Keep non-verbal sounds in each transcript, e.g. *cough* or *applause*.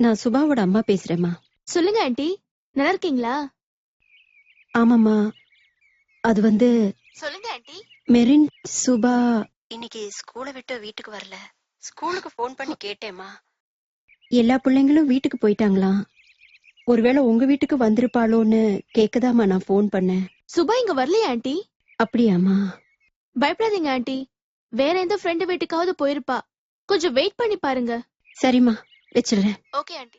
நான் சுபாவோட அம்மா பேசுறேம்மா. சொல்லுங்க ஆண்டி. நல்லா இருக்கீங்களா? ஆமாம்மா. அது வந்து சொல்லுங்க ஆண்டி. மெரின் சுபா. இன்னைக்கு ஸ்கூலை விட்டு வீட்டுக்கு வரல. ஸ்கூலுக்கு ஃபோன் பண்ணி கேட்டேம்மா. எல்லா பிள்ளைங்களும் வீட்டுக்கு போயிட்டாங்களாம். ஒருவேளை உங்க வீட்டுக்கு வந்திருப்பாளோன்னு கேக்கதாம்மா நான் ஃபோன் பண்ணேன். சுபா இங்க வரலையா ஆண்டி? அப்படியாம்மா. பயப்படாதீங்க ஆண்டி. வேற எந்த ஃப்ரெண்டு வீட்டுக்காவது போயிருப்பா. கொஞ்சம் வெயிட் பண்ணி பாருங்க. சரிம்மா. வச்சிடுறேன் ஓகே ஆண்டி.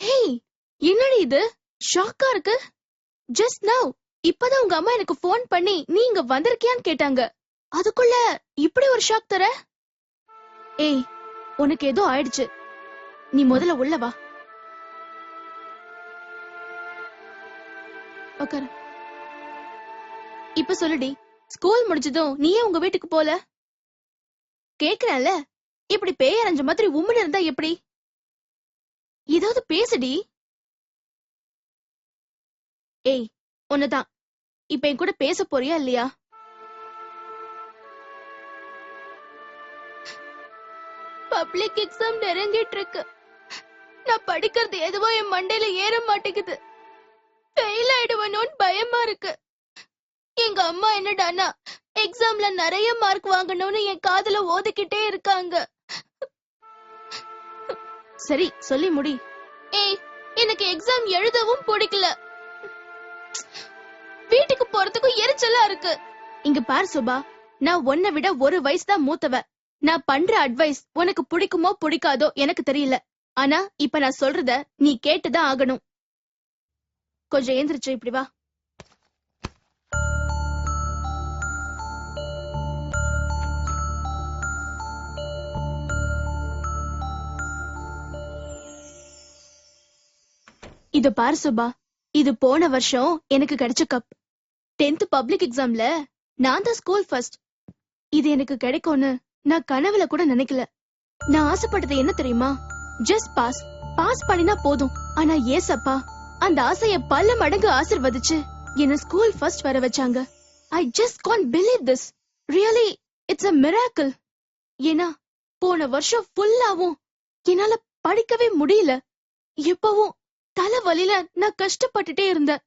ஹேய் என்னடி இது? ஷாக்கா இருக்கு? ஜஸ்ட் நவ் இப்பதான் உங்க அம்மா எனக்கு ஃபோன் பண்ணி நீ இங்க வந்திருக்கியான்னு கேட்டாங்க. அதுக்குள்ள இப்படி ஒரு ஷாக் தர? ஏய் உனக்கு ஏதோ ஆயிடுச்சு. நீ முதல்ல உள்ள வா. உக்காரு. இப்ப சொல்லுடி ஸ்கூல் முடிஞ்சதும் நீயே உங்க வீட்டுக்கு போல? கேக்குறேன்ல இப்படி பேய் மாதிரி உம்முன்னு இருந்தா எப்படி? ஏதாவது பேசுடி. ஏய் உன்னதான் இப்ப என் கூட பேச போறியா இல்லையா? பப்ளிக் எக்ஸாம் நெருங்கிட்டு இருக்கு. நான் படிக்கிறது எதுவோ என் மண்டையில ஏற மாட்டேங்குது. ஃபெயில் ஆயிடுவனோன்னு பயமா இருக்கு. எங்க அம்மா என்னடானா எக்ஸாம்ல நிறைய மார்க் வாங்கணும்னு என் காதுல ஓதிக்கிட்டே இருக்காங்க. சரி சொல்லி முடி. ஏய் எனக்கு எக்ஸாம் எழுதவும் பிடிக்கல. வீட்டுக்கு போறதுக்கும் எரிச்சலா இருக்கு. இங்க பார் சுபா நான் உன்னை விட ஒரு வயசு தான் மூத்தவ. நான் பண்ற அட்வைஸ் உனக்கு பிடிக்குமோ பிடிக்காதோ எனக்கு தெரியல. ஆனா இப்ப நான் சொல்றத நீ கேட்டுதான் ஆகணும். கொஞ்சம் ஏந்திரிச்சு இப்படி வா. இது பாரு சுபா இது போன வருஷம் எனக்கு கிடைச்ச கப் டென்த் பப்ளிக் எக்ஸாம்ல நான் தான் ஸ்கூல் ஃபர்ஸ்ட் இது எனக்கு கிடைக்கும்னு நான் கனவுல கூட நினைக்கல. நான் ஆசைப்பட்டது என்ன தெரியுமா? ஜஸ்ட் பாஸ் பாஸ் பண்ணினா போதும். ஆனா ஏசப்பா அந்த ஆசைய பல மடங்கு ஆசிர்வதிச்சு என்ன ஸ்கூல் ஃபர்ஸ்ட் வர வச்சாங்க. I just can't believe this really it's a miracle ஏன்னா போன வருஷம் ஃபுல்லாவும் என்னால படிக்கவே முடியல. எப்பவும் தலைவலியில நான் கஷ்டப்பட்டுட்டே இருந்தேன்.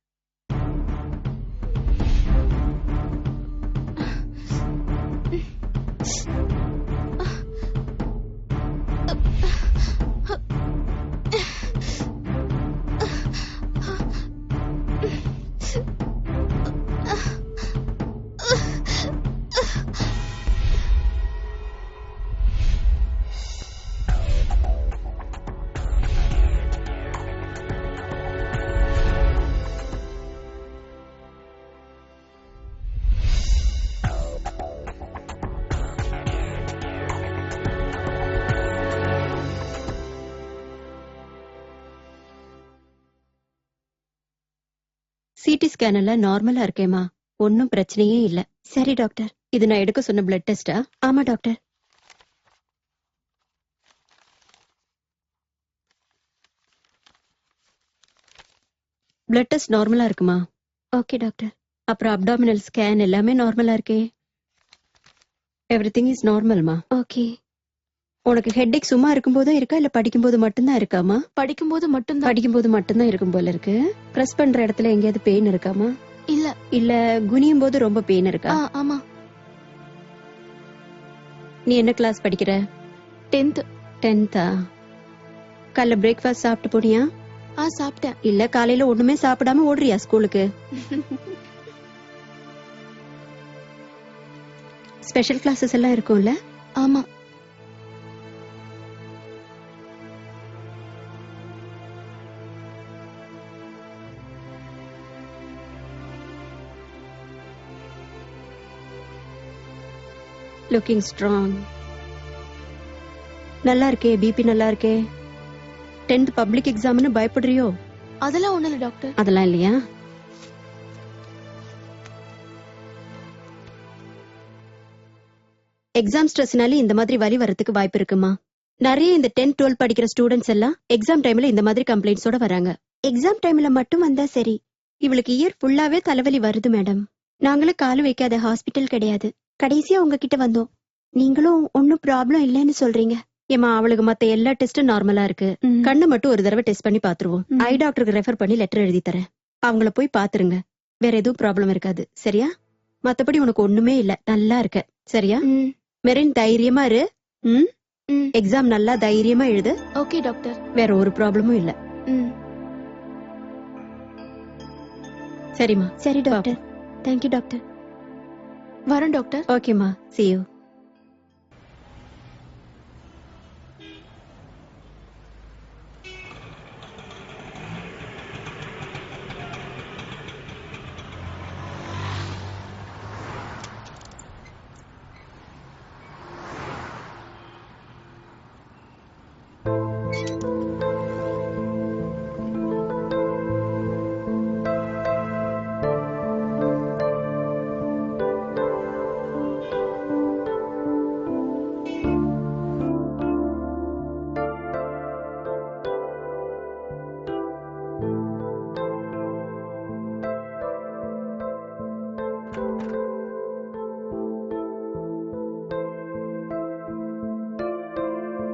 சிடி ஸ்கேன் எல்லாம் நார்மலா இருக்கேம்மா. ஒன்னும் பிரச்சனையே இல்ல. சரி டாக்டர் இது நான் எடுக்க சொன்ன பிளட் டெஸ்டா ஆமா டாக்டர் பிளட் டெஸ்ட் நார்மலா இருக்குமா? ஓகே டாக்டர் அப்புறம் அப்டாமினல் ஸ்கேன் எல்லாமே நார்மலா இருக்கே. எவ்ரிதிங் இஸ் நார்மல்மா ஓகே உனக்கு ஹெட்டேக் சும்மா இருக்கும்போதும் இருக்கா? இல்ல படிக்கும்போது மட்டும்தான் இருக்காமா? படிக்கும்போது மட்டும்தான். படிக்கும்போது மட்டும்தான் இருக்கும் போல இருக்கு. பிரஸ் பண்ற இடத்துல எங்கேயாவது பெயின் இருக்காமா? இல்ல. இல்ல குனியும் போது ரொம்ப பெயின் இருக்கா? ஆமா. நீ என்ன கிளாஸ் படிக்கிற? டென்த் டென்த்தா காலைல பிரேக்ஃபாஸ்ட் சாப்பிட்டு போனியா? ஆ சாப்பிட்டேன். இல்ல காலையில ஒண்ணுமே சாப்பிடாம ஓடுறியா ஸ்கூலுக்கு ஸ்பெஷல் கிளாஸஸ் எல்லாம் இருக்கும்ல? ஆமா. லுக்கிங் ஸ்ட்ராங் நல்லா இருக்கே பிபி நல்லா இருக்கே. டென்த் பப்ளிக் எக்ஸாம்னு பயப்படுறியோ? அதெல்லாம் ஒண்ணு இல்ல டாக்டர் அதெல்லாம் இல்லையா? எக்ஸாம் ஸ்ட்ரெஸ்னாலே இந்த மாதிரி வலி வரதுக்கு வாய்ப்பு இருக்குமா? நிறைய இந்த டென்த் டுவெல் படிக்கிற ஸ்டூடெண்ட்ஸ் எல்லாம் எக்ஸாம் டைம்ல இந்த மாதிரி கம்ப்ளைண்ட்ஸோட வராங்க. எக்ஸாம் டைம்ல மட்டும் வந்தா சரி. இவளுக்கு இயர் ஃபுல்லாவே தலைவலி வருது மேடம் நாங்களும் கால் வைக்காத ஹாஸ்பிட்டல் கிடையாது. கடைசியா உங்ககிட்ட வந்தோம். நீங்களும் ஒன்னும் ப்ராப்ளம் இல்லைன்னு சொல்றீங்க. ஏமா அவளுக்கு மத்த எல்லா டெஸ்டும் நார்மலா இருக்கு. கண்ணு மட்டும் ஒரு தடவை டெஸ்ட் பண்ணி பாத்துருவோம். ஐ டாக்டருக்கு ரெஃபர் பண்ணி லெட்டர் எழுதி தரேன். அவங்கள போய் பாத்துருங்க வேற எதுவும் ப்ராப்ளம் இருக்காது. சரியா? மத்தபடி உனக்கு ஒண்ணுமே இல்ல. நல்லா இருக்க. சரியா? மெரின் தைரியமா இரு. ம்? எக்ஸாம் நல்லா தைரியமா எழுது. ஓகே டாக்டர் வேற ஒரு ப்ராப்ளமும் இல்ல. சரிம்மா. சரி டாக்டர் தேங்க்யூ டாக்டர் வரேன் டாக்டர். ஓகேம்மா சி யூ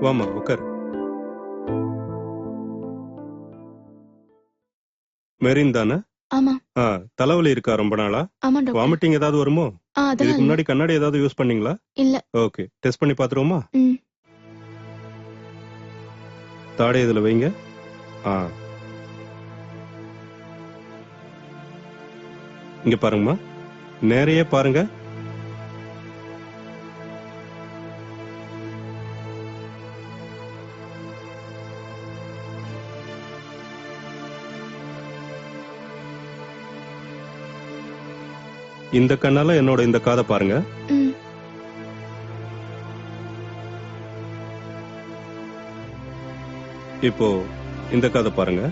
வாமா உட்கார் மெரின் தானே? ஆமா. ஆ தலைவலி இருக்கா ரொம்ப நாளா? ஆமா டாக்டர். வாமிட்டிங் ஏதாவது வருமோ? ஆ இதுக்கு அதெல்லாம். முன்னாடி கண்ணாடி ஏதாவது யூஸ் பண்ணீங்களா? இல்ல. ஓகே டெஸ்ட் பண்ணி பாத்துருவோமா? ம். தாடை இதுல வைங்க. ஆ. இங்க பாருங்கம்மா. நேரையே பாருங்க. இந்த கண்ணால என்னோட இந்த காதை பாருங்க. இப்போ இந்த காதை பாருங்க.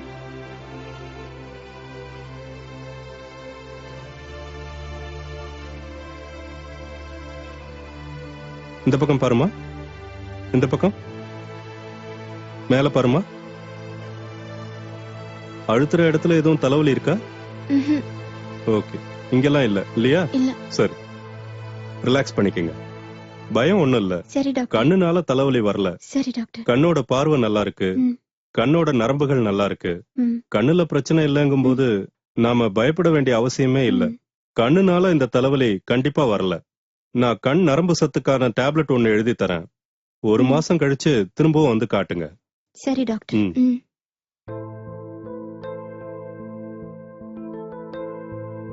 இந்த பக்கம் பாருமா. இந்த பக்கம். மேல பாருமா. அழுத்துற இடத்துல எதுவும் தலைவலி இருக்கா. ஓகே. இங்கெல்லாம் இல்ல இல்லையா? இல்ல. சரி. ரிலாக்ஸ் பண்ணிக்கங்க. பயம் ஒண்ணும் இல்ல. சரி டாக்டர். கண்ணுனால தலைவலி வரல. சரி டாக்டர். கண்ணோட பார்வை நல்லா இருக்கு. ம். கண்ணோட நரம்புகள் நல்லா இருக்கு. ம். கண்ணுல பிரச்சனை இல்லைங்கும் போது நாம பயப்பட வேண்டிய அவசியமே இல்ல. ம். கண்ணுனால இந்த தலைவலி கண்டிப்பா வரல. நான் கண் நரம்பு சத்துக்கான டேப்லெட் ஒன்னு எழுதி தரேன். ஒரு ம். மாசம் கழிச்சு திரும்பவும் வந்து காட்டுங்க. சரி டாக்டர். ம். ம்.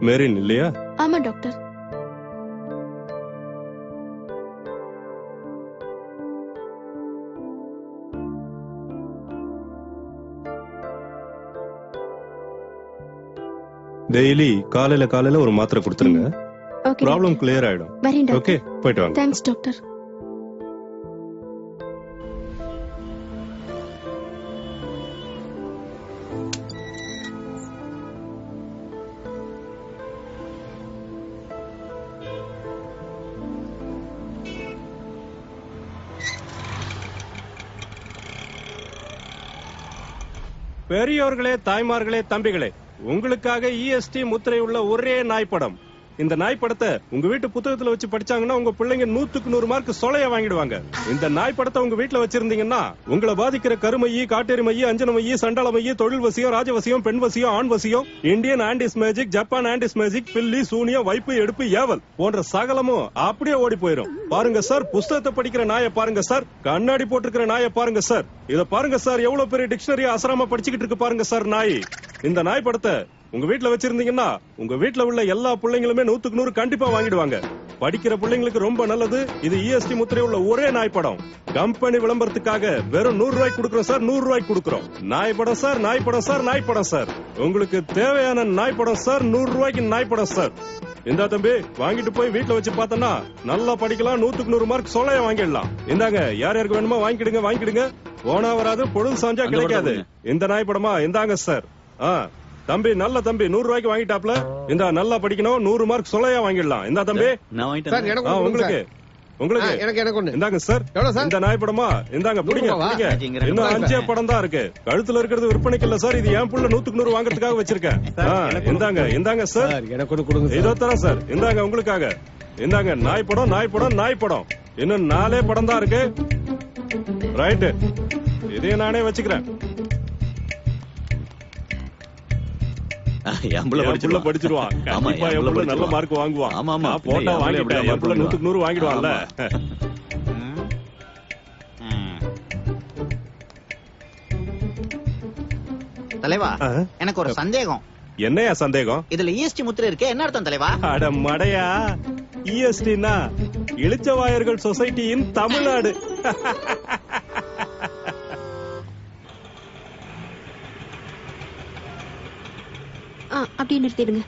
மெரின் இல்லையா? ஆமா டாக்டர். டெய்லி காலையில காலையில ஒரு மாத்திரை கொடுத்துருங்க. ப்ராப்ளம் கிளியர் ஆயிடும். ஓகே போயிட்டு வாங்க. Thanks doctor. பெரியவர்களே தாய்மார்களே தம்பிகளே உங்களுக்காக இஎஸ்டி முத்திரை உள்ள ஒரே நாய்ப்படம் இந்த நாய் படத்தை உங்க வீட்டு புத்தகத்துல வச்சு படிச்சாங்கன்னா உங்க பிள்ளைங்க நூத்துக்கு நூறு மார்க் சொலைய வாங்கிடுவாங்க. இந்த நாய் படத்தை உங்க வீட்டுல வச்சிருந்தீங்கன்னா உங்களை பாதிக்கிற கருமையி காட்டெருமையி அஞ்சனமையி சண்டாளமையி தொழில் வசியம் ராஜவசியம் பெண் வசியம் ஆண் வசியம் இந்தியன் ஆண்டிஸ் மேஜிக் ஜப்பான் ஆண்டிஸ் மேஜிக் பில்லி சூனியம் வைப்பு எடுப்பு ஏவல் போன்ற சகலமும் அப்படியே ஓடி போயிரும். பாருங்க சார் புஸ்தகத்தை படிக்கிற நாயை பாருங்க சார் கண்ணாடி போட்டிருக்கிற நாயை பாருங்க சார் இத பாருங்க சார் எவ்வளவு பெரிய டிக்ஷனரி அசராம படிச்சுக்கிட்டு இருக்கு பாருங்க சார் நாய். இந்த நாய் படத்தை உங்க வீட்ல வச்சிருந்தீங்கன்னா உங்க வீட்ல உள்ள எல்லா பிள்ளைங்களுமே நூத்துக்கு நூறு கண்டிப்பா வாங்கிடுவாங்க. படிக்கிற பிள்ளைங்களுக்கு ரொம்ப நல்லது. இது இஎஸ்டி முத்திரை உள்ள ஒரே நாய் படம் கம்பெனி விளம்பரத்துக்காக வெறும் நூறு ரூபாய்க்கு கொடுக்குறோம் சார். நூறு ரூபாய்க்கு கொடுக்குறோம். நாய் படம் சார். நாய் படம் சார். நாய் படம் சார். உங்களுக்கு தேவையான நாய் படம் சார். நூறு ரூபாய்க்கு நாய் படம் சார். இந்தா தம்பி வாங்கிட்டு போய் வீட்ல வச்சு பார்த்தனா நல்லா படிக்கலாம். நூத்துக்கு நூறு மார்க் சொல்லைய வாங்கிடலாம். இந்தாங்க யார் யாருக்கு வேணுமோ வாங்கிடுங்க வாங்கிடுங்க போனா வராது பொழுது சாஞ்சா கிடைக்காது. இந்த நாய் படமா இந்தாங்க சார். ஆ. தம்பி நல்ல தம்பி நூறு ரூபாய்க்கு வாங்கிட்டாப்ல. இந்த நல்லா படிக்கணும் நூறு மார்க் சொல்லையா வாங்கிடலாம். இந்தா தம்பி. நான் சார் வாங்கிட்டேன் எனக்கு உங்களுக்கு. உங்களுக்கு. எனக்கு எனக்கு ஒண்ணு. இந்தாங்க சார் எவ்வளவு சார்? இந்த நாய் படமா இந்தாங்க பிடிங்க? பிடிங்க. இன்னும் அஞ்சே படம் தான் இருக்கு. கழுத்துல இருக்கிறது விற்பனைக்கு இல்ல சார். இது என் புள்ள நூத்துக்கு நூறு வாங்குறதுக்காக வச்சிருக்கேன். ஆ, இந்தாங்க இந்தாங்க சார் சார் எனக்கு ஒண்ணு கொடுங்க இதோ சார். தரேன் சார் இந்தாங்க உங்களுக்காக. இந்தாங்க நாய் படம் நாய் படம் நாய் படம் இன்னும் நாலே படம் தான் இருக்கு. ரைட்டு இதையும் நானே வச்சுக்கிறேன். *laughs* என் புள்ள படிச்சிருவான். கண்டிப்பா என் நல்ல. மார்க் வாங்குவான் ஆமா, ஆமா. நான் போட்டா வாங்கிட்டேன் என் புள்ள நூத்துக்கு நூறு வாங்கிடுவான்ல ம். ம். தலைவா? எனக்கு ஒரு சந்தேகம் என்னையா சந்தேகம் இதுல இஎஸ்டி முத்திரை இருக்கே என்ன அர்த்தம் தலைவா அட மடையா இஎஸ்டினா இளிச்சவாயர்கள் சொசைட்டியின் தமிழ்நாடு *laughs* அப்படியே நிறுத்திடுங்க.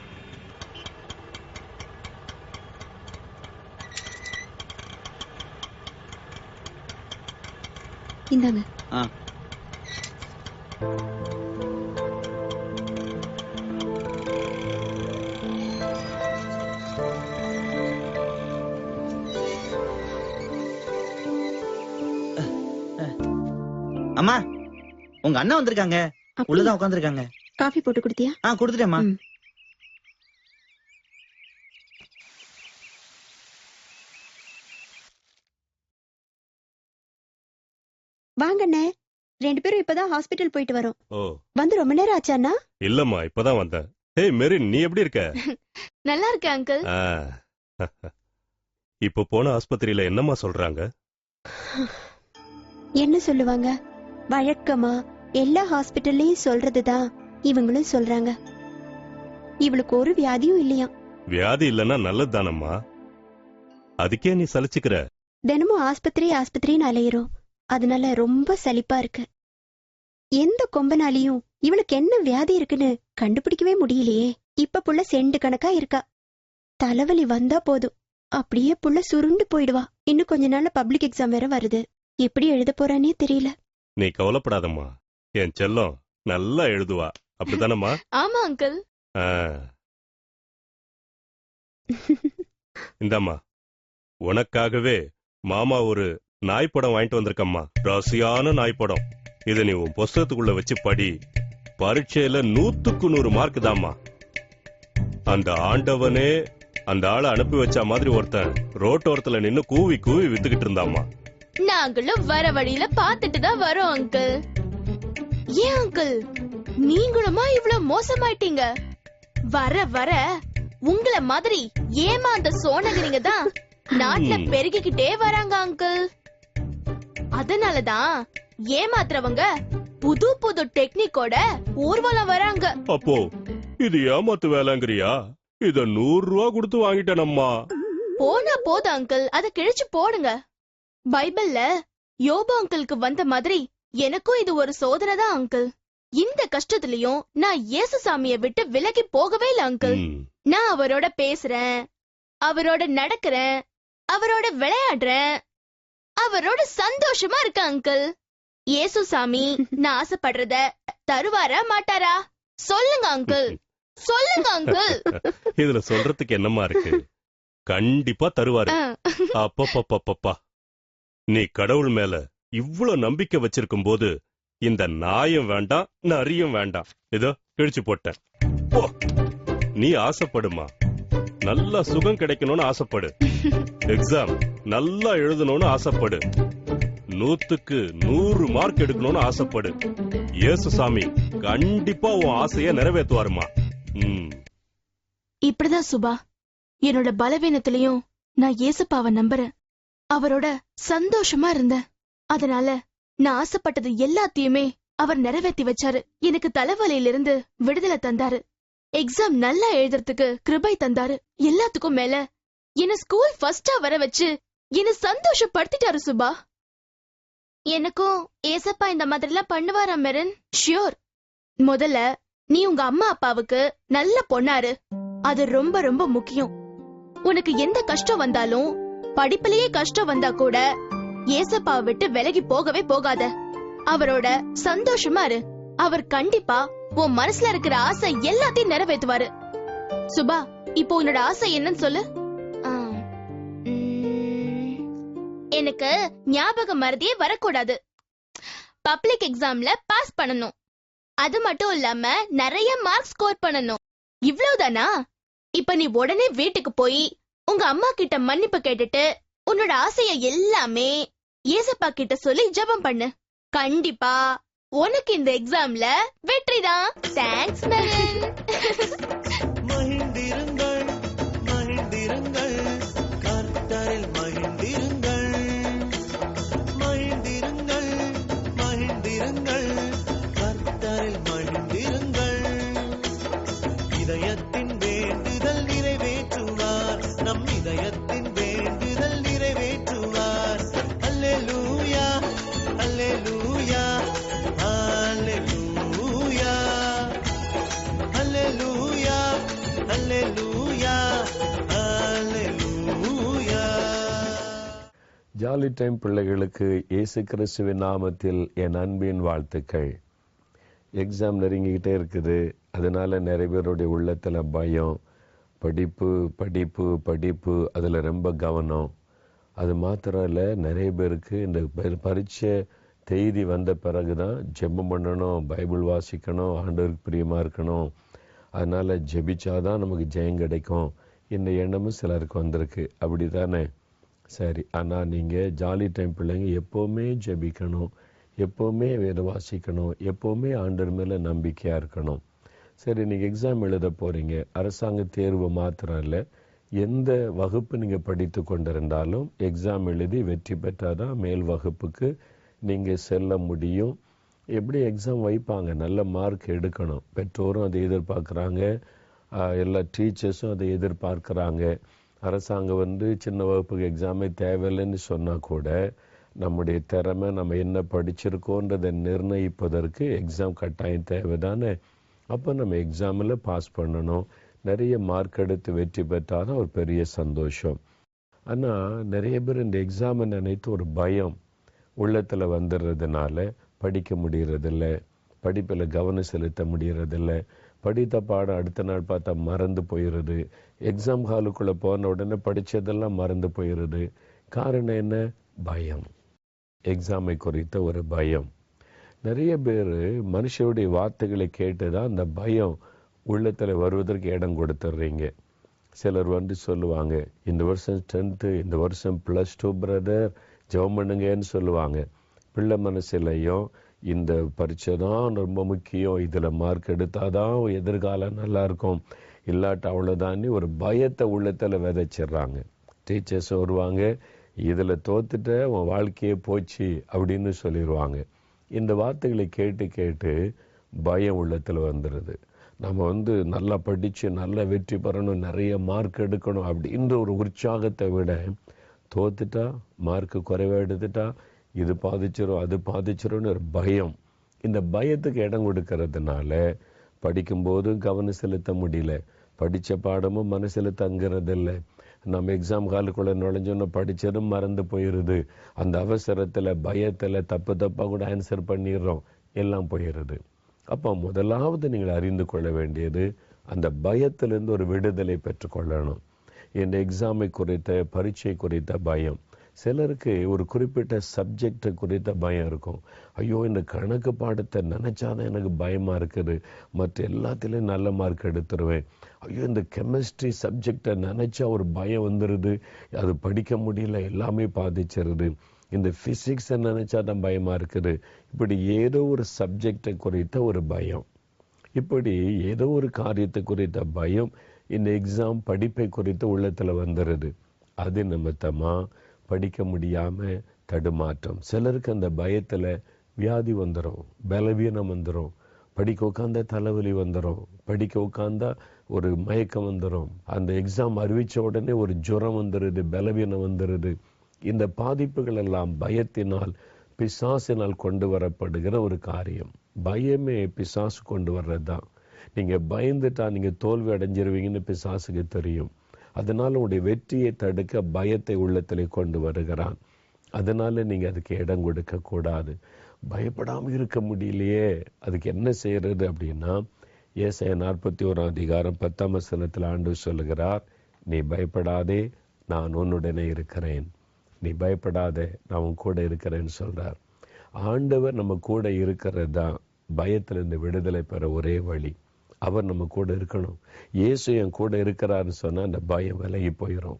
இந்தாங்க. அம்மா உங்க அண்ணன் வந்திருக்காங்க? உள்ளதான் உட்காந்துருக்காங்க காஃபி போட்டு கொடுத்தியா? ஆ கொடுத்துட்டேம்மா. வாங்கண்ணே. ரெண்டு பேரும் இப்பதான் ஹாஸ்பிட்டல் போயிட்டு வரோம். ஓ. வந்து ரொம்ப நேரம் ஆச்சாண்ணா இல்லம்மா இப்பதான் வந்தேன். ஏய் மெரின் நீ எப்படி இருக்க? *laughs* நல்லா இருக்கேன் அங்கிள் ஆ. இப்போ போன ஆஸ்பத்திரியில என்னம்மா சொல்றாங்க? *laughs* என்ன சொல்லுவாங்க? வழக்கமா எல்லா ஹாஸ்பிட்டல்லையும் சொல்றதுதான் இவங்களும் சொல்றாங்க. இவளுக்கு ஒரு வியாதியும் இல்லையா வியாதி இல்லைன்னா நல்லதுதானம்மா? அதுக்கே நீ சலிச்சுக்கிற. தினமும் ஆஸ்பத்திரி ஆஸ்பத்திரின்னு அலையிறோம். அதனால ரொம்ப சலிப்பா இருக்கு. எந்த கொம்பனாலையும் இவளுக்கு என்ன வியாதி இருக்குன்னு கண்டுபிடிக்கவே முடியலையே. இப்ப புள்ள செண்டு கணக்கா இருக்கா. தலைவலி வந்தா போதும். அப்படியே புள்ள சுருண்டு போயிடுவா. இன்னும் கொஞ்ச நாள்ல பப்ளிக் எக்ஸாம் வேற வருது. எப்படி எழுத போறானே தெரியல. நீ கவலைப்படாதம்மா. என் செல்லம் நல்லா எழுதுவா. அப்படித்தானம்மா? *laughs* ஆமா அங்கிள். *laughs* இந்தாம்மா. உனக்காகவே மாமா ஒரு நாய்ப்படம் வாங்கிட்டு வந்திருக்கம்மா. ராசியான நாய்ப்படம். இத நீ உன் புஸ்தகத்துக்குள்ள வச்சு படி. பரீட்சையில நூத்துக்கு நூறு மார்க் தாம்மா. அந்த ஆண்டவனே அந்த ஆளை அனுப்பி வச்ச மாதிரி ஒருத்தன் ரோட்டோரத்துல நின்னு கூவி கூவி வித்துக்கிட்டு இருந்தாம்மா. நாங்களும் வர வழியில பாத்துட்டு தான் வரோம் அங்கிள் ஏன் அங்கிள் நீங்களுமா இவ்வளவு மோசமாயிட்டீங்க? வர வர உங்கள மாதிரி ஏமாந்த சோனகிரிங்க தான் *laughs* நாட்டுல. பெருகிக்கிட்டே வராங்க அங்கிள் அதனாலதான் ஏமாத்துறவங்க புது புது டெக்னிக்கோட ஊர்வலம் வராங்க. அப்போ இது ஏமாத்து வேலைங்கிறியா? இத நூறு ரூபா கொடுத்து வாங்கிட்டேனம்மா. போனா போதும் அங்கிள் அத கிழிச்சு போடுங்க. பைபிள்ல யோபு அங்கிளுக்கு வந்த மாதிரி எனக்கும் இது ஒரு சோதனை தான் அங்கிள் இந்த கஷ்டத்துலயும் நான் இயேசு சாமிய விட்டு விலகி போகவே இல்ல அங்கிள் ம். நான் அவரோட பேசுறேன் அவரோட நடக்கிறேன் அவரோட விளையாடுறேன் அவரோட சந்தோஷமா இருக்க அங்கிள் இயேசு சாமி நான் ஆசைப்படுறத தருவாரா மாட்டாரா? சொல்லுங்க அங்கிள் சொல்லுங்க அங்கிள் *laughs* இதுல சொல்றதுக்கு என்னமா இருக்கு? கண்டிப்பா தருவாரு. அப்பப்பப்பப்பப்பா. நீ கடவுள் மேல இவ்ளோ நம்பிக்கை வச்சிருக்கும் போது இந்த நாயும் வேண்டாம் நரியும் வேண்டாம். இதோ கிழிச்சு போட்டேன். நீ ஆசைப்படுமா? நல்லா சுகம் கிடைக்கணும்னு ஆசைப்படு. எக்ஸாம் நல்லா எழுதணும்னு ஆசைப்படு. நூத்துக்கு நூறு மார்க் எடுக்கணும்னு ஆசைப்படு. இயேசு சாமி கண்டிப்பா உன் ஆசைய நிறைவேற்றுவாருமா. இப்படிதான் சுபா. என்னோட பலவீனத்திலையும் நான் ஏசப்பாவை நம்புறேன். அவரோட சந்தோஷமா இருந்தேன். அதனால நான் ஆசைப்பட்டது எல்லாத்தையுமே அவர் நிறைவேற்றி வச்சாரு. எனக்கு தலைவலியிலிருந்து விடுதலை தந்தாரு. எக்ஸாம் நல்லா எழுதுறதுக்கு கிருபை தந்தாரு. எல்லாத்துக்கும் மேல என்ன ஸ்கூல் ஃபர்ஸ்டா வர வச்சு என்ன சந்தோஷப்படுத்திட்டாரு சுபா? எனக்கும் ஏசப்பா இந்த மாதிரி எல்லாம் பண்ணுவாரா மெரன்? ஷியோர் முதல்ல நீ உங்க அம்மா அப்பாவுக்கு நல்ல பொண்ணாரு. அது ரொம்ப ரொம்ப முக்கியம். உனக்கு எந்த கஷ்டம் வந்தாலும் படிப்புலயே கஷ்டம் வந்தா கூட ஏசப்பாவை விட்டு விலகி போகவே போகாத. அவரோட சந்தோஷமா இரு. அவர் கண்டிப்பா உன் மனசுல இருக்கிற ஆசை எல்லாத்தையும் நிறைவேத்துவாரு சுபா இப்போ உன்னோட ஆசை என்னன்னு சொல்லு. எனக்கு ஞாபக மறதியே வரக்கூடாது. பப்ளிக் எக்ஸாம்ல பாஸ் பண்ணணும். அது மட்டும் இல்லாம நிறைய மார்க் ஸ்கோர் பண்ணணும். இவ்வளவுதானா? இப்ப நீ உடனே வீட்டுக்கு போய் உங்க அம்மா கிட்ட மன்னிப்பு கேட்டுட்டு உன்னோட ஆசைய எல்லாமே ஏசப்பா கிட்ட சொல்லி ஜெபம் பண்ணு. கண்டிப்பா உனக்கு இந்த எக்ஸாம்ல வெற்றிதான் தேங்க்ஸ் மெலன் மகிழ்ந்திருங்கள் மகிழ்ந்திருங்கள். கர்த்தரில் மகிழ்ந்திரு ஃபேமிலி டைம் பிள்ளைகளுக்கு இயேசு கிறிஸ்துவின் நாமத்தில் என் அன்பின் வாழ்த்துக்கள். எக்ஸாம் நெருங்கிக்கிட்டே இருக்குது. அதனால் நிறைய பேருடைய உள்ளத்தில் பயம் படிப்பு படிப்பு படிப்பு அதில் ரொம்ப கவனம். அது மாத்திரம் இல்லை நிறைய பேருக்கு இந்த பரீட்சை தேதி வந்த பிறகுதான் ஜெபம் பண்ணணும் பைபிள் வாசிக்கணும் ஆண்டவருக்கு பிரியமாக இருக்கணும். அதனால் ஜெபிச்சாதான் நமக்கு ஜெயம் கிடைக்கும். இந்த எண்ணமும் சிலருக்கு வந்திருக்கு. அப்படி தானே சரி ஆனால் நீங்கள் ஜாலி டைம் பிள்ளைங்க எப்போவுமே ஜெபிக்கணும் எப்போவுமே வேத வாசிக்கணும் எப்போவுமே ஆண்டர் மேலே நம்பிக்கையாக இருக்கணும். சரி நீங்கள் எக்ஸாம் எழுத போகிறீங்க அரசாங்க தேர்வு மாத்திரம் இல்லை எந்த வகுப்பு நீங்கள் படித்து கொண்டிருந்தாலும் எக்ஸாம் எழுதி வெற்றி பெற்றால் தான் மேல் வகுப்புக்கு நீங்கள் செல்ல முடியும். எப்படி எக்ஸாம் வைப்பாங்க? நல்ல மார்க் எடுக்கணும். பெற்றோரும் அதை எதிர்பார்க்குறாங்க எல்லா டீச்சர்ஸும் அதை எதிர்பார்க்குறாங்க. அரசாங்கம் வந்து சின்ன வகுப்புக்கு எக்ஸாமே தேவையில்லைன்னு சொன்னால் கூட நம்முடைய திறமை நம்ம என்ன படிச்சிருக்கோன்றதை நிர்ணயிப்பதற்கு எக்ஸாம் கட்டாயம் தேவை தானே அப்போ நம்ம எக்ஸாமில் பாஸ் பண்ணணும். நிறைய மார்க் எடுத்து வெற்றி பெற்றாதான் ஒரு பெரிய சந்தோஷம். ஆனால் நிறைய பேர் இந்த எக்ஸாமை நினைத்து ஒரு பயம் உள்ளத்தில் வந்துடுறதுனால படிக்க முடியறதில்ல. படிப்பில் கவனம் செலுத்த முடியறதில்ல. படித்த பாடம் அடுத்த நாள் பார்த்தா மறந்து போயிடுது. எக்ஸாம் ஹாலுக்குள்ளே போன உடனே படித்ததெல்லாம் மறந்து போயிடுது. காரணம் என்ன? பயம். எக்ஸாமை குறித்த ஒரு பயம். நிறைய பேர் மனுஷருடைய வார்த்தைகளை கேட்டு தான் அந்த பயம் உள்ளத்தில் வருவதற்கு இடம் கொடுத்துட்றீங்க சிலர் வந்து சொல்லுவாங்க இந்த வருஷம் ஸ்ட்ரென்த்து இந்த வருஷம் ப்ளஸ் டூ பிரதர் ஜெபம் பண்ணுங்கன்னு சொல்லுவாங்க. பிள்ளை மனசுலையும் இந்த பரீட்சை தான் ரொம்ப முக்கியம். இதில் மார்க் எடுத்தாதான் எதிர்காலம் நல்லா இருக்கும். இல்லாட்ட அவ்வளோதான்னு ஒரு பயத்தை உள்ளத்தில் விதைச்சிடுறாங்க. டீச்சர்ஸ் வருவாங்க இதில் தோத்துட்ட உன் வாழ்க்கையே போச்சு அப்படின்னு சொல்லிடுவாங்க இந்த வார்த்தைகளை கேட்டு கேட்டு பயம் உள்ளத்தில் வந்துடுது நம்ம வந்து நல்லா படித்து நல்லா வெற்றி பெறணும் நிறைய மார்க் எடுக்கணும் அப்படின்ற ஒரு உற்சாகத்தை விட தோத்துட்டா மார்க்கு குறைவா எடுத்துட்டா இது பாதிச்சிரும் அது பாதிச்சிரும்னு ஒரு பயம். இந்த பயத்துக்கு இடம் கொடுக்கறதுனால படிக்கும்போது கவனம் செலுத்த முடியல. படித்த பாடமும் மனசில் தங்குறதில்ல. நம்ம எக்ஸாம் ஹாலுக்குள்ள நுழைஞ்சோன்னு படித்ததும் மறந்து போயிடுது அந்த அவசரத்தில் பயத்தில் தப்பு தப்பாக கூட ஆன்சர் பண்ணிடுறோம். எல்லாம் போயிடுது அப்போ முதலாவது நீங்கள் அறிந்து கொள்ள வேண்டியது அந்த பயத்திலேருந்து ஒரு விடுதலை பெற்றுக்கொள்ளணும். இந்த எக்ஸாமை குறித்த பரீட்சை குறித்த பயம். சிலருக்கு ஒரு குறிப்பிட்ட சப்ஜெக்டை குறித்த பயம் இருக்கும். ஐயோ இந்த கணக்கு பாடத்தை நினச்சாதான் எனக்கு பயமாக இருக்குது. மற்ற எல்லாத்துலேயும் நல்ல மார்க் எடுத்துருவேன். ஐயோ இந்த கெமிஸ்ட்ரி சப்ஜெக்டை நினச்சா ஒரு பயம் வந்துடுது அது படிக்க முடியல எல்லாமே பாதிச்சிருது. இந்த ஃபிசிக்ஸை நினச்சா தான் பயமாக இருக்குது. இப்படி ஏதோ ஒரு சப்ஜெக்டை குறித்த ஒரு பயம். இப்படி ஏதோ ஒரு காரியத்தை குறித்த பயம் இந்த எக்ஸாம் படிப்பை குறித்து உள்ளத்தில் வந்துடுது அது நிமித்தமாக படிக்க முடியாமல் தடுமாற்றம். சிலருக்கு அந்த பயத்தில் வியாதி வந்துடும் பலவீனம் வந்துடும் படிக்க உட்காந்தா தலைவலி வந்துடும் படிக்க உட்காந்தா ஒரு மயக்கம் வந்துடும் அந்த எக்ஸாம் அறிவித்த உடனே ஒரு ஜுரம் வந்துடுது பலவீனம் வந்துடுது இந்த பாதிப்புகள் எல்லாம் பயத்தினால் பிசாசினால் கொண்டு வரப்படுகிற ஒரு காரியம். பயமே பிசாசு கொண்டு வர்றது தான் நீங்கள் பயந்துட்டா நீங்கள் தோல்வி அடைஞ்சிருவீங்கன்னு பிசாசுக்கு தெரியும். அதனால் உங்களுடைய வெற்றியை தடுக்க பயத்தை உள்ளத்திலே கொண்டு வருகிறான். அதனால் நீங்கள் அதுக்கு இடம் கொடுக்கக்கூடாது பயப்படாமல் இருக்க முடியலையே. அதுக்கு என்ன செய்கிறது அப்படின்னா ஏசைய நாற்பத்தி ஓராம் அதிகாரம் பத்தாம் வசனத்தில் ஆண்டு சொல்லுகிறார் நீ பயப்படாதே நான் உன்னுடனே இருக்கிறேன். நீ பயப்படாதே நான் உன் கூட இருக்கிறேன்னு சொல்கிறார் ஆண்டவர் நம்ம கூட இருக்கிறது தான் பயத்திலிருந்து விடுதலை பெற ஒரே வழி. அவர் நம்ம கூட இருக்கணும். இயேசு என் கூட இருக்கிறாருன்னு சொன்னால் அந்த பயம் விலகி போயிடும்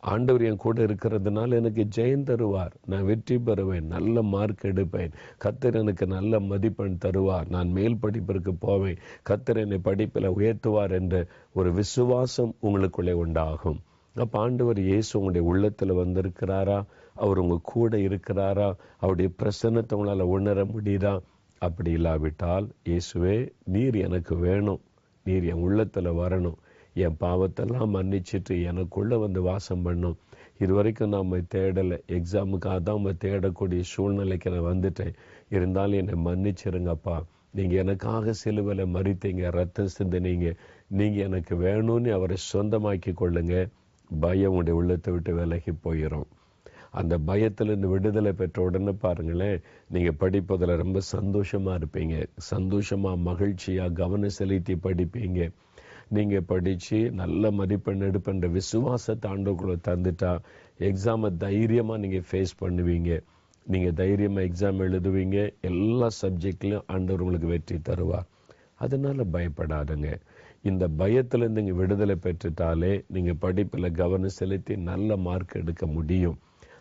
ஆண்டவர் என் கூட இருக்கிறதுனால எனக்கு ஜெயம் தருவார். நான் வெற்றி பெறுவேன் நல்ல மார்க் எடுப்பேன். கத்தர் எனக்கு நல்ல மதிப்பெண் தருவார். நான் மேல் படிப்பிற்கு போவேன். கத்தர் என்னை படிப்பில் உயர்த்துவார் என்ற ஒரு விசுவாசம் உங்களுக்குள்ளே உண்டாகும். அப்போ ஆண்டவர் இயேசு உங்களுடைய உள்ளத்தில் வந்திருக்கிறாரா? அவர் உங்கள் கூட இருக்கிறாரா? அவருடைய பிரசன்னத்தை உங்களால் உணர முடியுதா? அப்படி இல்லாவிட்டால் இயேசுவே நீர் எனக்கு வேணும். நீர் என் உள்ளத்தில் வரணும். என் பாவத்தெல்லாம் மன்னிச்சிட்டு எனக்குள்ளே வந்து வாசம் பண்ணும். இது வரைக்கும் நான் தேடலை. எக்ஸாமுக்காக தான் நம்ம தேடக்கூடிய சூழ்நிலைக்கு நான் வந்துட்டேன். இருந்தாலும் என்னை மன்னிச்சிருங்கப்பா. நீங்கள் எனக்காக சிலுவையில மறித்தீங்க ரத்தம் சிந்தினீங்க. நீங்கள் எனக்கு வேணும்னு அவரை சொந்தமாக்கி கொள்ளுங்க. பயம் உடைய உள்ளத்தை விட்டு விலகி போயிடும் அந்த பயத்திலிருந்து விடுதலை பெற்ற உடனே பாருங்களேன் நீங்கள் படிப்பதில் ரொம்ப சந்தோஷமாக இருப்பீங்க. சந்தோஷமாக மகிழ்ச்சியாக கவனம் செலுத்தி படிப்பீங்க. நீங்கள் படித்து நல்ல மதிப்பெண் எடுப்பென்ற விசுவாசத்தை ஆண்டுக்குள்ளே தந்துட்டா எக்ஸாமை தைரியமாக நீங்கள் ஃபேஸ் பண்ணுவீங்க. நீங்கள் தைரியமாக எக்ஸாம் எழுதுவீங்க. எல்லா சப்ஜெக்ட்லையும் ஆண்டவர் உங்களுக்கு வெற்றி தருவார். அதனால் பயப்படாதுங்க. இந்த பயத்திலேருந்து நீங்கள் விடுதலை பெற்றுட்டாலே நீங்கள் படிப்பில் கவனம் செலுத்தி நல்ல மார்க் எடுக்க முடியும்.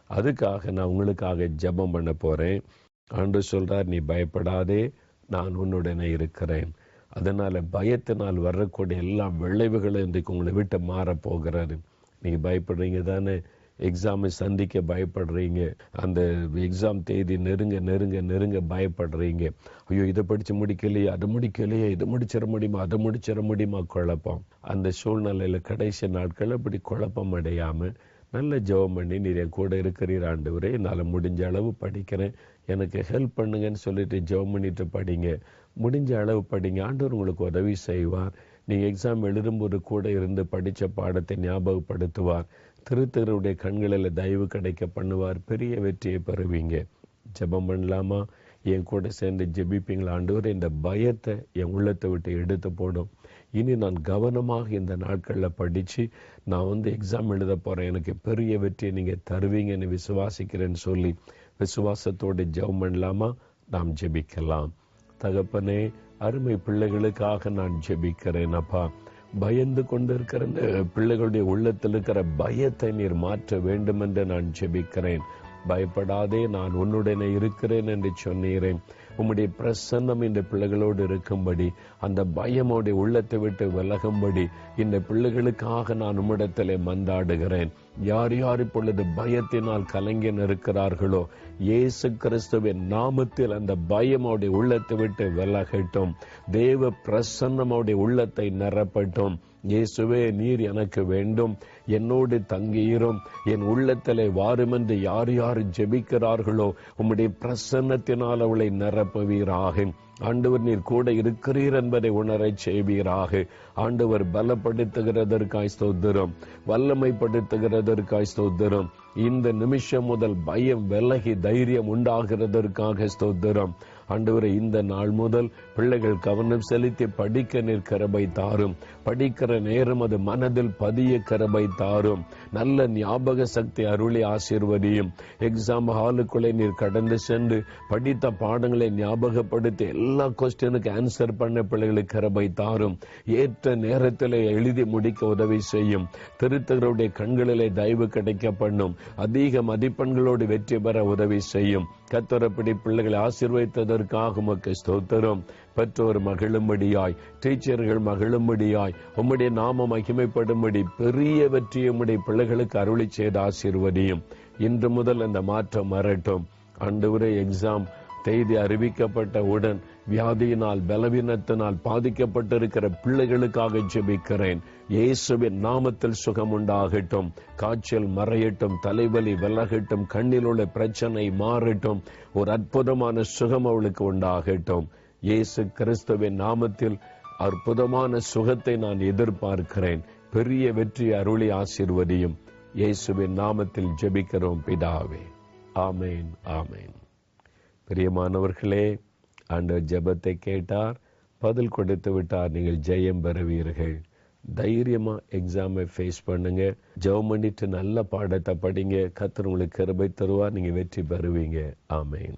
அதுக்காக நான் உங்களுக்காக ஜெபம் பண்ண போறேன். ஆண்டு சொல்கிறார் நீ பயப்படாதே நான் உன்னுடனே இருக்கிறேன். அதனால பயத்தினால் வரக்கூடிய எல்லா விளைவுகளும் இன்றைக்கு உங்களை விட்டு மாற போகிறாரு நீங்க பயப்படுறீங்க தானே? எக்ஸாமை சந்திக்க பயப்படுறீங்க. அந்த எக்ஸாம் தேதி நெருங்க நெருங்க நெருங்க பயப்படுறீங்க. ஐயோ இதை படிச்சு முடிக்கலையே அதை முடிக்கலையே இதை முடிச்சிட முடியுமா அதை முடிச்சிட முடியுமா குழப்பம். அந்த சூழ்நிலையில கடைசி நாட்கள் அப்படி குழப்பம் அடையாம நல்ல ஜெபம் பண்ணி நீர் என் கூட இருக்கிறீர் ஆண்டவரே என்னால் முடிஞ்ச அளவு படிக்கிறேன். எனக்கு ஹெல்ப் பண்ணுங்கன்னு சொல்லிட்டு ஜெபம் பண்ணிட்டு படிங்க. முடிஞ்ச அளவு படிங்க. ஆண்டவர் உங்களுக்கு உதவி செய்வார். நீங்கள் எக்ஸாம் எழுதும்போது கூட இருந்து படித்த பாடத்தை ஞாபகப்படுத்துவார். திருத்தருடைய கண்களில் தயவு கிடைக்க பண்ணுவார். பெரிய வெற்றியை பெறுவீங்க. ஜெபம் பண்ணலாமா? என் கூட சேர்ந்து ஜெபிப்பீங்களா? ஆண்டவர் இந்த பயத்தை என் உள்ளத்தை விட்டு எடுத்து போடும். இனி நான் கவனமாக இந்த நாட்களில் படித்து நான் வந்து எக்ஸாம் எழுத போகிறேன் எனக்கு பெரிய வெற்றியை நீங்கள் தருவீங்கன்னு விசுவாசிக்கிறேன்னு சொல்லி விசுவாசத்தோடு ஜெபம் பண்ணலாமா? நாம் ஜெபிக்கலாம். தகப்பனே அருமை பிள்ளைகளுக்காக நான் ஜெபிக்கிறேன் அப்பா. பயந்து கொண்டிருக்கிற பிள்ளைகளுடைய உள்ளத்தில் இருக்கிற பயத்தை நீர் மாற்ற வேண்டும் என்று நான் ஜெபிக்கிறேன். பயப்படாதே நான் உன்னுடனே இருக்கிறேன் என்று சொன்னீரேன். உம்முடைய பிரசன்னம் இந்த பிள்ளைகளோடு இருக்கும்படி அந்த பயமோடைய உள்ளத்தை விட்டு விலகும்படி இந்த பிள்ளைகளுக்காக நான் உம்மிடத்திலே மந்தாடுகிறேன் யார் யார் இப்பொழுது பயத்தினால் கலங்கி நிற்கிறார்களோ இயேசு கிறிஸ்துவின் நாமத்தில் அந்த பயமோடைய உள்ளத்தை விட்டு விலகட்டும். தேவ பிரசன்னமோடைய உள்ளத்தை நிரப்பட்டும். இயேசுவே நீர் எனக்கு வேண்டும். என்னோடு தங்கியிரும். என் உள்ளத்திலே வாருமென்று யார் யார் ஜெபிக்கிறார்களோ உம்முடைய பிரசன்னத்தினால் அவளை நிரப்புவீராக. ஆண்டவர் நீர் கூட இருக்கிறீர் என்பதை உணரச் செய்வீராக. ஆண்டவர் பலப்படுத்துகிறதற்காய் ஸ்தோத்திரம். வல்லமைப்படுத்துகிறதற்காய் ஸ்தோத்திரம். இந்த நிமிஷம் முதல் பயம் விலகி தைரியம் உண்டாகிறதற்காக ஸ்தோத்திரம். ஆண்டவரை இந்த நாள் முதல் பிள்ளைகள் கவனம் செலுத்தி படிக்க நீர் தாரும். படிக்கிற நேரம் அது மனதில் பதிய கரபை தாரும். நல்ல ஞாபக சக்தி அருளி ஆசீர்வதியும். எக்ஸாம் ஹாலுக்குள்ளே நீர் கடந்து சென்று படித்த பாடங்களை ஞாபகப்படுத்தி எல்லா கொஸ்டினுக்கு ஆன்சர் பண்ண பிள்ளைகளுக்கு கரபை தாரும். ஏற்ற நேரத்தில் எழுதி முடிக்க உதவி செய்யும். திருத்தகருடைய கண்களிலே தயவு கிடைக்க பண்ணும். அதிக மதிப்பெண்களோடு வெற்றி பெற உதவி செய்யும். கத்தரப்படி பிள்ளைகளை ஆசீர்வதித்ததற்காக உமக்கு ஸ்தோத்திரம். பெற்றோர் மகிழும்படியாய். டீச்சர்கள் மகிழும்படியாய். உம்முடைய நாம மகிமைப்படும்படி பெரிய வெற்றி உம்முடைய பிள்ளைகளுக்கு அருளி செய்த ஆசீர்வதியும். இன்று முதல் அந்த மாற்றம் வரட்டும். ஆண்டு எக்ஸாம் செய்தி அறிவிக்கப்பட்ட உடன் வியாதியினால் பலவீனத்தினால் பாதிக்கப்பட்டிருக்கிற பிள்ளைகளுக்காக ஜெபிக்கிறேன். இயேசுவின் நாமத்தில் சுகம் உண்டாகட்டும் காய்ச்சல் மறையட்டும் தலைவலி விலகட்டும் கண்ணில் உள்ள பிரச்சனை மாறட்டும். ஒரு அற்புதமான சுகம் அவளுக்கு உண்டாகட்டும். இயேசு கிறிஸ்துவின் நாமத்தில் அற்புதமான சுகத்தை நான் எதிர்பார்க்கிறேன். பெரிய வெற்றி அருளி ஆசிர்வதியும். இயேசுவின் நாமத்தில் ஜெபிக்கிறோம் பிதாவே. ஆமேன் ஆமேன். பிரியமானவர்களே ஆண்டவர் ஜெபத்தை கேட்டார் பதில் கொடுத்து விட்டார். நீங்கள் ஜெயம் பெறுவீர்கள். தைரியமாக எக்ஸாமை ஃபேஸ் பண்ணுங்க. ஜெபம் பண்ணிட்டு நல்ல பாடத்தை படிங்க. கர்த்தர் உங்களுக்கு கிருபை தருவார். நீங்கள் வெற்றி பெறுவீங்க. ஆமேன்.